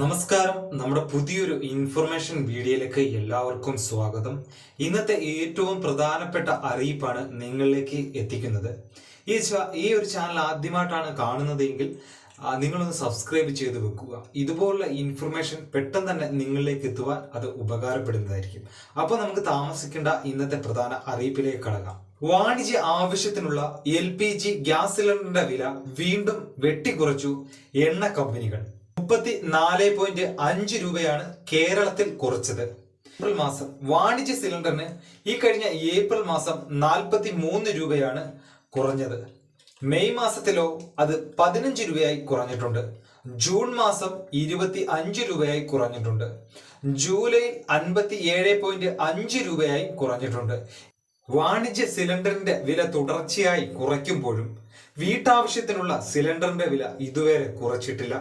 നമസ്കാരം. നമ്മുടെ പുതിയൊരു ഇൻഫർമേഷൻ വീഡിയോയിലേക്ക് എല്ലാവർക്കും സ്വാഗതം. ഇന്നത്തെ ഏറ്റവും പ്രധാനപ്പെട്ട അറിയിപ്പാണ് നിങ്ങളിലേക്ക് എത്തിക്കുന്നത്. ഈ ഈ ഒരു ചാനൽ ആദ്യമായിട്ടാണ് കാണുന്നതെങ്കിൽ നിങ്ങളൊന്ന് സബ്സ്ക്രൈബ് ചെയ്ത് വെക്കുക. ഇതുപോലുള്ള ഇൻഫർമേഷൻ പെട്ടെന്ന് തന്നെ നിങ്ങളിലേക്ക് എത്തുവാൻ അത് ഉപകാരപ്പെടുന്നതായിരിക്കും. അപ്പോൾ നമുക്ക് താമസിക്കേണ്ട ഇന്നത്തെ പ്രധാന അറിയിപ്പിലേക്ക് കടക്കാം. വാണിജ്യ ആവശ്യത്തിനുള്ള എൽ പി ജി ഗ്യാസ് സിലിണ്ടറിന്റെ വില വീണ്ടും വെട്ടിക്കുറച്ചു എണ്ണ കമ്പനികൾ. മുപ്പത്തി നാല് പോയിന്റ് അഞ്ച് രൂപയാണ് കേരളത്തിൽ കുറച്ചത്. ഏപ്രിൽ മാസം വാണിജ്യ സിലിണ്ടറിന് ഈ കഴിഞ്ഞ ഏപ്രിൽ മാസം നാൽപ്പത്തി മൂന്ന് രൂപയാണ് കുറഞ്ഞത്. മെയ് മാസത്തിലോ അത് പതിനഞ്ച് രൂപയായി കുറഞ്ഞിട്ടുണ്ട്. ജൂൺ മാസം ഇരുപത്തി അഞ്ച് രൂപയായി കുറഞ്ഞിട്ടുണ്ട്. ജൂലൈ അൻപത്തി ഏഴ് പോയിന്റ് അഞ്ച് രൂപയായി കുറഞ്ഞിട്ടുണ്ട്. വാണിജ്യ സിലിണ്ടറിന്റെ വില തുടർച്ചയായി കുറയ്ക്കുമ്പോഴും വീട്ടാവശ്യത്തിനുള്ള സിലിണ്ടറിന്റെ വില ഇതുവരെ കുറച്ചിട്ടില്ല.